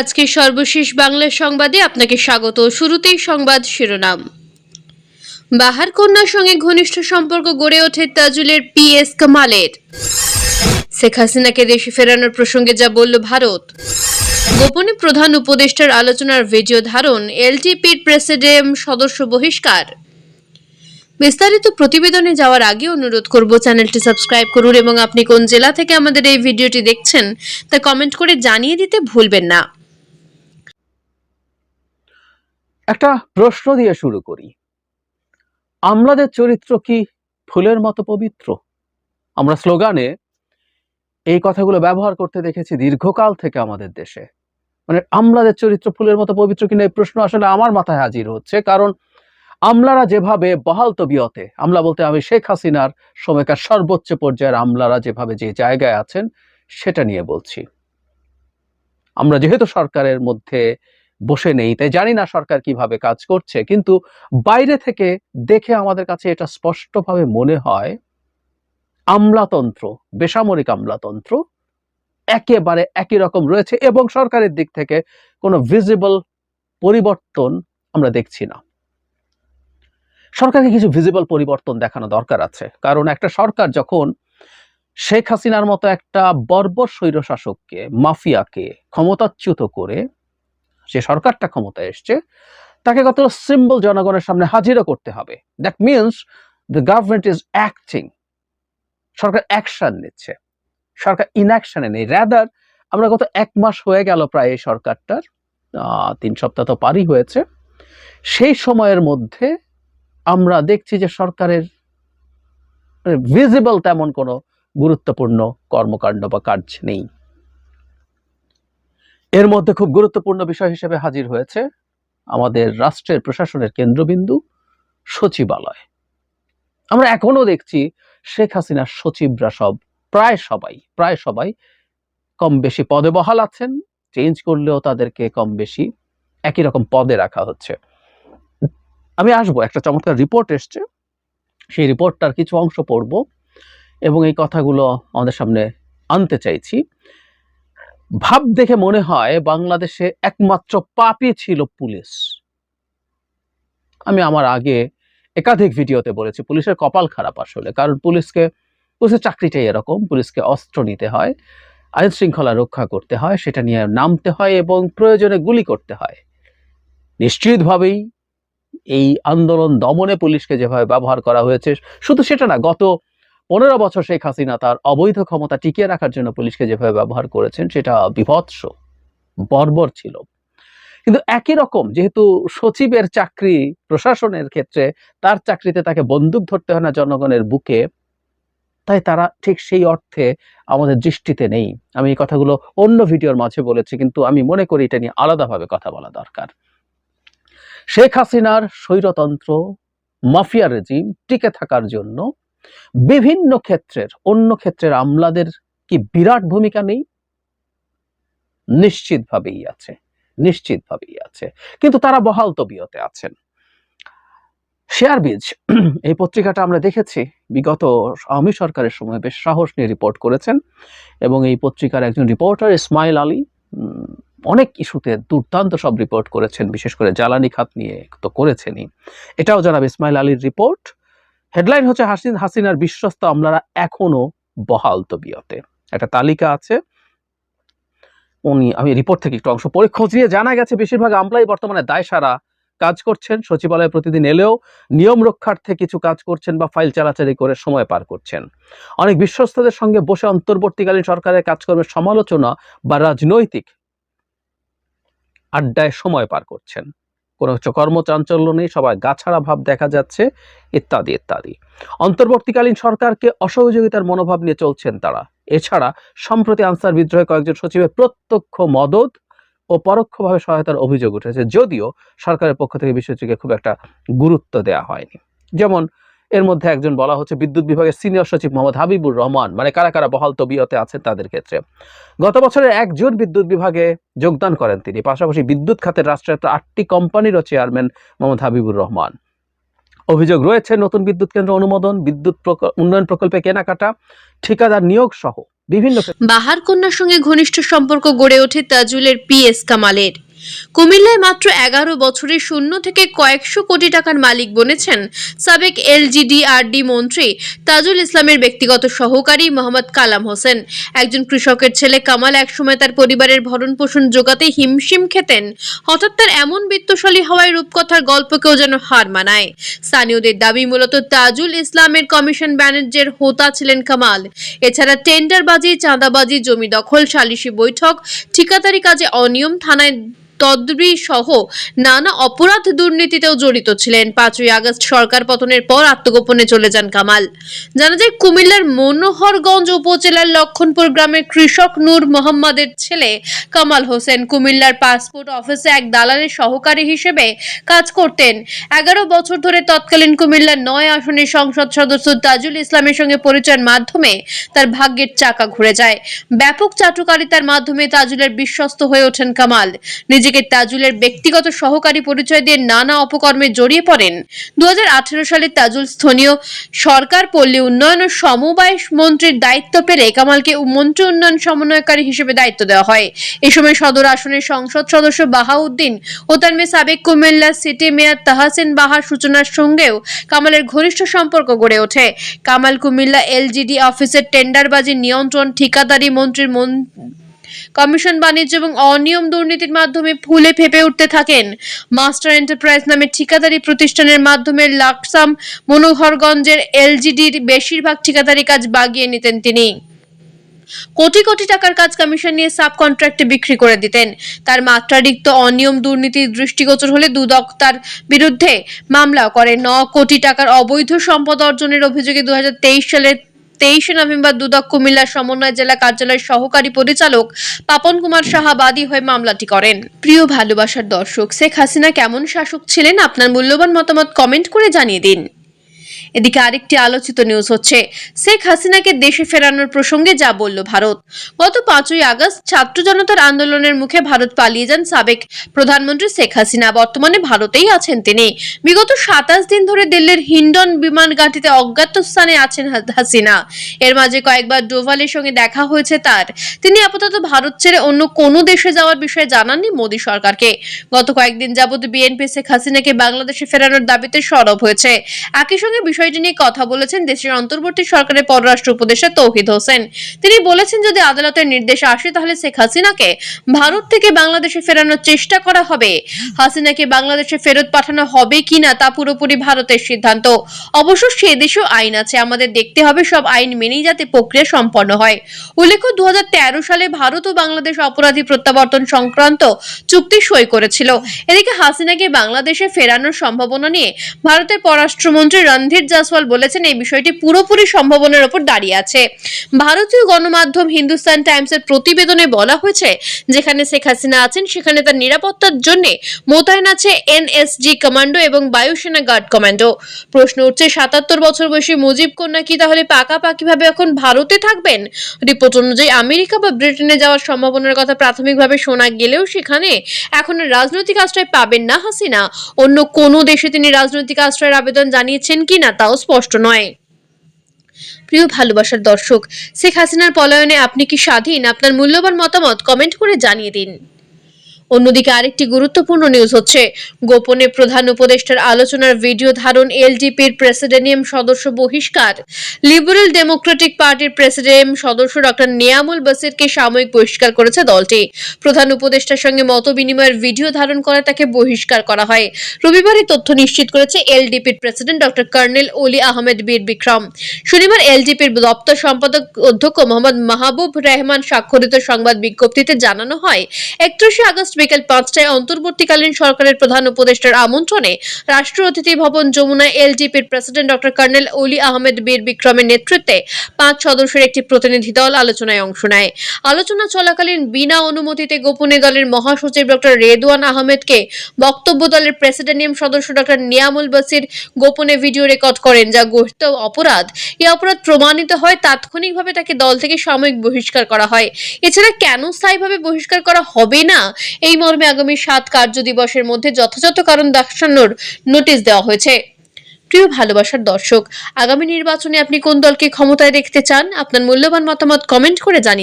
আজকে সর্বশেষ বাংলা সংবাদে আপনাকে স্বাগত। শুরুতেই সংবাদ শিরোনাম। বাহার কন্যার সঙ্গে ঘনিষ্ঠ সম্পর্ক গড়ে ওঠে তাজুলের পিএস কামালের। শেখ হাসিনাকে দেশে ফেরানোর প্রসঙ্গে যা বলল ভারত। গোপনে প্রধান উপদেষ্টার আলোচনার ভিডিও ধারণ এলটিপির প্রেসিডিয়াম সদস্য বহিষ্কার। বিস্তারিত প্রতিবেদনে যাওয়ার আগে অনুরোধ করব চ্যানেলটি সাবস্ক্রাইব করুন এবং আপনি কোন জেলা থেকে আমাদের এই ভিডিওটি দেখছেন তা কমেন্ট করে জানিয়ে দিতে ভুলবেন না। একটা প্রশ্ন দিয়ে শুরু করি। আমলাদের চরিত্র কি ফুলের মতো পবিত্র? আমরা স্লোগানে এই কথাগুলো ব্যবহার করতে দেখেছি দীর্ঘকাল থেকে আমাদের দেশে। মানে আমলাদের চরিত্র ফুলের মতো পবিত্র কিনা এই প্রশ্ন আসলে আমার মাথায় হাজির হচ্ছে, কারণ আমলারা যেভাবে বহাল তবিয়তে, আমলা বলতে আমি শেখ হাসিনার সময়কার সর্বোচ্চ পর্যায়ের আমলারা যেভাবে যে জায়গায় আছেন, সেটা নিয়ে বলছি। আমরা যেহেতু সরকারের মধ্যে বসে নেই। তাই জানি না সরকার কীভাবে কাজ করছে, কিন্তু বাইরে থেকে দেখে আমাদের কাছে এটা স্পষ্টভাবে মনে হয়, আমলাতন্ত্র, বেসামরিক আমলাতন্ত্র একেবারে একই রকম রয়েছে এবং সরকারের দিক থেকে কোনো ভিজিবল পরিবর্তন আমরা দেখছি না। সরকারকে কিছু ভিজিবল পরিবর্তন দেখানো দরকার আছে, কারণ একটা সরকার যখন শেখ হাসিনার মতো একটা বর্বর স্বৈরশাসককে, মাফিয়াকে ক্ষমতাচ্যুত করে যে সরকারটা ক্ষমতায় এসছে, তাকে কত সিম্বল জনগণের সামনে হাজিরও করতে হবে। That means the government is acting Sarkar action নিচ্ছে। সরকার ইনঅ্যাকশনে নেই। র্যাদার আমরা গত এক মাস হয়ে গেল প্রায় এই সরকারটার তিন সপ্তাহ তো পারই হয়েছে। সেই সময়ের মধ্যে আমরা দেখছি যে সরকারের ভিজিবল তেমন কোনো গুরুত্বপূর্ণ কর্মকাণ্ড বা কাজ নেই। এর মধ্যে খুব গুরুত্বপূর্ণ বিষয় হিসেবে হাজির হয়েছে আমাদের রাষ্ট্রের প্রশাসনের কেন্দ্রবিন্দু সচিবালয়। আমরা এখনও দেখছি শেখ হাসিনার সচিবরা সব, প্রায় সবাই প্রায় সবাই কম বেশি পদে বহাল আছেন চেঞ্জ করলেও তাদেরকে কম বেশি একই রকম পদে রাখা হচ্ছে। আমি আসব, একটা চমৎকার রিপোর্ট এসছে। সেই রিপোর্টটার কিছু অংশ পড়ব এবং এই কথাগুলো আমাদের সামনে আনতে চাইছি। ভাব দেখে মনে হয় বাংলাদেশে একমাত্র পাপই ছিল পুলিশ। আমি আমার আগে একাধিক ভিডিওতে বলেছি, পুলিশের কপাল খারাপ আসলে, কারণ পুলিশকে, পুলিশের চাকরিটাই এরকম, পুলিশকে অস্ত্র নিতে হয়, আইন শৃঙ্খলা রক্ষা করতে হয়, সেটা নিয়ে নামতে হয় এবং প্রয়োজনে গুলি করতে হয়। নিশ্চিতভাবেই এই আন্দোলন দমনে পুলিশকে যেভাবে ব্যবহার করা হয়েছে, শুধু সেটা না, গত পনেরো বছর শেখ হাসিনা তার অবৈধ ক্ষমতা টিকিয়ে রাখার জন্য পুলিশকে যেভাবে ব্যবহার করেছেন, সেটা বিভৎস, বর্বর ছিল। কিন্তু একই রকম, যেহেতু সচিবের চাকরি প্রশাসনের ক্ষেত্রে তার চাকরিতে তাকে বন্দুক ধরতে হয় না জনগণের বুকে, তাই তারা ঠিক সেই অর্থে আমাদের দৃষ্টিতে নেই। আমি এই কথাগুলো অন্য ভিডিওর মাঝে বলেছি, কিন্তু আমি মনে করি এটা নিয়ে আলাদাভাবে কথা বলা দরকার। শেখ হাসিনার স্বৈরতন্ত্র, মাফিয়া রেজিম টিকে থাকার জন্য বিভিন্ন ক্ষেত্রের, অন্য ক্ষেত্রের আমলাদের কি বিরাট ভূমিকা নেই? নিশ্চিতভাবেই আছে নিশ্চিতভাবেই আছে। কিন্তু তারা বহাল তবিয়তে আছেন। শেয়ার বীজ, এই পত্রিকাটা আমরা দেখেছি। বিগত আওয়ামী সরকারের সময় বেশ সাহস নিয়ে রিপোর্ট করেছেন এবং এই পত্রিকার একজন রিপোর্টার ইসমাইল আলী অনেক ইস্যুতে দুর্দান্ত সব রিপোর্ট করেছেন। বিশেষ করে জ্বালানি খাত নিয়ে তো করেছেনই। এটাও জানাব ইসমাইল আলীর রিপোর্ট। হেডলাইন হচ্ছে হাসিন হাসিনার বিশ্বস্ত আমলারা এখনও বহাল তবিয়তে। একটা তালিকা আছে। উনি আমি রিপোর্ট থেকে একটু অংশ পড়ে খোঁজ নিয়ে জানা গেছে বেশিরভাগ আমলাই বর্তমানে দায় সারা কাজ করছেন। সচিবালয়ে প্রতিদিন এলেও নিয়ম রক্ষার্থে কিছু কাজ করছেন বা ফাইল চালাচালি করে সময় পার করছেন। অনেক বিশ্বস্তদের সঙ্গে বসে অন্তর্বর্তীকালীন সরকারের কাজকর্মের সমালোচনা বা রাজনৈতিক আড্ডায় সময় পার করছেন। কোনো হচ্ছে কর্মচাঞ্চল্য নেই, সবাই গাছাড়া ভাব দেখা যাচ্ছে, ইত্যাদি ইত্যাদি। অন্তর্বর্তীকালীন সরকারকে অসহযোগিতার মনোভাব নিয়ে চলছেন তারা। এছাড়া সম্প্রতি আনসার বিদ্রোহে কয়েকজন সচিবের প্রত্যক্ষ মদত ও পরোক্ষভাবে সহায়তার অভিযোগ উঠেছে, যদিও সরকারের পক্ষ থেকে বিষয়টিকে খুব একটা গুরুত্ব দেওয়া হয়নি। যেমন এর মধ্যে একজন বলা হচ্ছে বিদ্যুৎ বিভাগের সিনিয়র সচিব মোহাম্মদ হাবিবুর রহমান। মানে কারা কারা বহাল তবিয়তে আছেন তাদের ক্ষেত্রে। গত বছরের একজন বিদ্যুৎ বিভাগে যোগদান করেন তিনি। পাশাপাশি বিদ্যুৎ খাতের রাষ্ট্রায়ত্ত আটটি কোম্পানিরও চেয়ারম্যান মোহাম্মদ হাবিবুর রহমান। অভিযোগ রয়েছে, নতুন বিদ্যুৎ কেন্দ্র অনুমোদন, বিদ্যুৎ উন্নয়ন প্রকল্পে কেনাকাটা, ঠিকাদার নিয়োগ সহ বিভিন্ন বাহার কন্যার সঙ্গে ঘনিষ্ঠ সম্পর্ক গড়ে ওঠে তাজুলের পিএস কামালের। কুমিল্লায় মাত্র এগারো বছরে শূন্য থেকে কয়েকশো কোটি টাকার মালিক বনেছেন সাবেক এলজিডিআরডি মন্ত্রী তাজুল ইসলামের ব্যক্তিগত সহকারী মোহাম্মদ কালাম হোসেন। একজন কৃষকের ছেলে কামাল একসময় তার পরিবারের ভরণ পোষণ জোগাতে হিমশিম খেতেন। হঠাৎ তার এমন বিত্তশালী হওয়ায় রূপকথার গল্পকেও যেন হার মানায়। স্থানীয়দের দাবি মূলত তাজুল ইসলামের কমিশন বাণিজ্যের হোতা ছিলেন কামাল। এছাড়া টেন্ডারবাজি, চাঁদাবাজি, জমি দখল, সালিশি বৈঠক, ঠিকাদারি কাজে অনিয়ম থানায় তদবি সহ নানা অপরাধ দুর্নীতিতেও জড়িত ছিলেন। পাঁচই আগস্ট সরকার পতনের পর আত্মগোপনে চলে যান কামাল। জানা যায়, কুমিল্লার মনোহরগঞ্জ উপজেলার লক্ষণপুর গ্রামের কৃষক নূর মোহাম্মদের ছেলে কামাল হোসেন কুমিল্লার পাসপোর্ট অফিসে এক দালালের সহকারী হিসেবে কাজ করতেন। এগারো বছর ধরে তৎকালীন কুমিল্লার নয় আসনের সংসদ সদস্য তাজুল ইসলামের সঙ্গে পরিচয়ের মাধ্যমে তার ভাগ্যের চাকা ঘুরে যায়। ব্যাপক চাটুকারিতার মাধ্যমে তাজুলের বিশ্বস্ত হয়ে ওঠেন কামাল। নিজেকে তাজুলের ব্যক্তিগত সহকারী পরিচয় দিয়ে নানা অপকর্মে জড়িয়ে পড়েন। দু সালে তাজুল স্থানীয় সরকার পল্লী উন্নয়ন ও সমবায় মন্ত্রীর দায়িত্ব পেলে কামালকে মন্ত্রী উন্নয়ন সমন্বয়কারী হিসেবে দায়িত্ব দেওয়া হয়। এ সময় সদর আসনের সংসদ সদস্য বাহাউদ্দিন ও তার মেয়ে সাবেক কুমিল্লা সিটি মেয়র তাহাসিন বাহার সূচনার সঙ্গেও কামালের ঘনিষ্ঠ সম্পর্ক গড়ে ওঠে। কামাল কুমিল্লা এলজিডি অফিসের টেন্ডারবাজি নিয়ন্ত্রণ ঠিকাদারি মন্ত্রীর মন কমিশন বাণিজ্য এবং অনিয়ম দুর্নীতির মাধ্যমে ফুলে ফেপে উঠতে থাকেন। মাস্টার এন্টারপ্রাইজ নামে ঠিকাদারি প্রতিষ্ঠানের মাধ্যমে লাকসাম মনোহরগঞ্জের এলজিডির বেশিরভাগ ঠিকাদারি কাজ বাগিয়ে নিতেন তিনি। কোটি কোটি টাকার কাজ কমিশন নিয়ে সাব কন্ট্রাক্টে বিক্রি করে দিতেন। তার মাত্রাতিরিক্ত অনিয়ম দুর্নীতির দৃষ্টিগোচর হলে দুদক তার বিরুদ্ধে মামলা করে ন কোটি টাকার অবৈধ সম্পদ অর্জনের অভিযোগে দুই হাজার তেইশ সালের তেইশে নভেম্বর দুদক কুমিল্লা সমন্বয় জেলা কার্যালয়ের সহকারী পরিচালক পাপন কুমার সাহা বাদী হয়ে মামলাটি করেন। প্রিয় ভালোবাসার দর্শক, শেখ হাসিনা কেমন শাসক ছিলেন? আপনার মূল্যবান মতামত কমেন্ট করে জানিয়ে দিন। এদিকে আরেকটি আলোচিত নিউজ হচ্ছে, শেখ হাসিনাকে দেশে ফেরানোর প্রসঙ্গে যা বলল ভারত। গত পাঁচই আগস্ট ছাত্র জনতার আন্দোলনের মুখে ভারত পালিয়ে যান সাবেক প্রধানমন্ত্রী শেখ হাসিনা। বর্তমানে ভারতেই আছেন তিনি। বিগত সাতাশ দিন ধরে দিল্লির হিন্ডন বিমান ঘাঁটিতে অজ্ঞাত স্থানে আছেন হাসিনা। এর মাঝে কয়েকবার ডোভালের সঙ্গে দেখা হয়েছে তার। তিনি আপাতত ভারত ছেড়ে অন্য কোনো দেশে যাওয়ার বিষয়ে জানাননি মোদী সরকারকে। গত কয়েকদিন যাবত বিএনপি শেখ হাসিনাকে বাংলাদেশে ফেরানোর দাবিতে সরব হয়েছে। একই সঙ্গে বিষয়টি নিয়ে কথা বলেছেন দেশের অন্তর্বর্তী সরকারের পররাষ্ট্র উপদেষ্টা তৌহিদ হোসেন। তিনি বলেছেন, যদি আদালতের নির্দেশ আসে, তাহলে শেখ হাসিনাকে ভারত থেকে বাংলাদেশে ফেরানোর চেষ্টা করা হবে। হাসিনাকে বাংলাদেশে ফেরত পাঠানো হবে কিনা তা পুরোপুরি ভারতের সিদ্ধান্ত। অবশ্য সে দেশেও আইন আছে, আমাদের দেখতে হবে, সব আইন মেনেই যাতে প্রক্রিয়া সম্পন্ন হয়। উল্লেখ্য দু হাজার তেরো সালে ভারত ও বাংলাদেশ অপরাধী প্রত্যাবর্তন সংক্রান্ত চুক্তি সই করেছিল। এদিকে হাসিনাকে বাংলাদেশে ফেরানোর সম্ভাবনা নিয়ে ভারতের পররাষ্ট্রমন্ত্রী রণধীর জাসওয়াল বলেছেন, এই বিষয়টি পুরোপুরি সম্ভাবনার উপর দাঁড়িয়ে আছে। ভারতীয় গণমাধ্যম হিন্দুস্তান টাইমসের প্রতিবেদনে বলা হয়েছে, যেখানে শেখ হাসিনা আছেন, সেখানে তার নিরাপত্তার জন্য মোতায়েন আছে এনএসজি কমান্ডো এবং বায়ুসেনা গার্ড কমান্ডো। প্রশ্ন উঠছে, সাতাত্তর বছর বয়সী মুজিব কন্যা কি তাহলে পাকাপাকিভাবে এখন ভারতে থাকবেন? রিপোর্ট অনুযায়ী আমেরিকা বা ব্রিটেনে যাওয়ার সম্ভাবনার কথা প্রাথমিকভাবে শোনা গেলেও সেখানে এখন রাজনৈতিক আশ্রয় পাবেন না হাসিনা। অন্য কোনো দেশে তিনি রাজনৈতিক আশ্রয়ের আবেদন জানিয়েছেন কিনা তাও স্পষ্ট নয়। প্রিয় ভালোবাসার দর্শক, শেখ হাসিনার পলায়নে আপনি কি স্বাধীন? আপনার মূল্যবান মতামত কমেন্ট করে জানিয়ে দিন। অন্যদিকে আরেকটি গুরুত্বপূর্ণ নিউজ হচ্ছে, গোপনে প্রধান উপদেষ্টার আলোচনার ভিডিও ধারণ এলডিপির প্রেসিডেন্টিয়াম সদস্য বহিষ্কার। লিবারেল ডেমোক্রেটিক পার্টির প্রেসিডেন্ট সদস্য ডক্টর নিয়ামুল বাসিরকে সাময়িক বহিষ্কার করেছে দলটি। প্রধান উপদেষ্টার সঙ্গে মত বিনিময়ের ভিডিও ধারণ করে তাকে বহিষ্কার করা হয়। রবিবার এই তথ্য নিশ্চিত করেছে এলডিপির প্রেসিডেন্ট ডক্টর কর্নেল ওলি আহমেদ বীর বিক্রম। শনিবার এলডিপির দপ্তর সম্পাদক অধ্যক্ষ মোহাম্মদ মাহবুব রহমান স্বাক্ষরিত সংবাদ বিজ্ঞপ্তিতে জানানো হয়, একত্রিশে আগস্ট বিকেল পাঁচটায় অন্তর্বর্তীকালীন সরকারের প্রধান উপদেষ্টার আমন্ত্রণে রাষ্ট্র অতিথি ভবন Jamuna এলডিপির president doctor colonel Oli Ahmed বীর বিক্রমের নেতৃত্বে পাঁচ সদস্যের একটি প্রতিনিধি দল আলোচনায় অংশ নেয়। আলোচনা চলাকালীন বিনা অনুমতিতে গোপনে দলের মহাসচিব ডক্টর রেদওয়ান আহমেদকে বক্তব্য দলের প্রেসিডেন্টিয়াম সদস্য ডক্টর নিয়ামুল বাসির গোপনে ভিডিও রেকর্ড করেন, যা গঠিত অপরাধ। এই অপরাধ প্রমাণিত হয় তাৎক্ষণিকভাবে তাকে দল থেকে সাময়িক বহিষ্কার করা হয়। এছাড়া কেন স্থায়ীভাবে বহিষ্কার করা হবে না? এই মর্মে আগামী সাত কার্য দিবসের মধ্যে যথাযথ কারণ দেখানোর নোটিশ দেওয়া হয়েছে প্রিয় ভালোবাসার দর্শক, আগামী নির্বাচনে আপনি কোন দলকে ক্ষমতায় দেখতে চান আপনার মূল্যবান মতামত কমেন্ট করে জানিয়ে।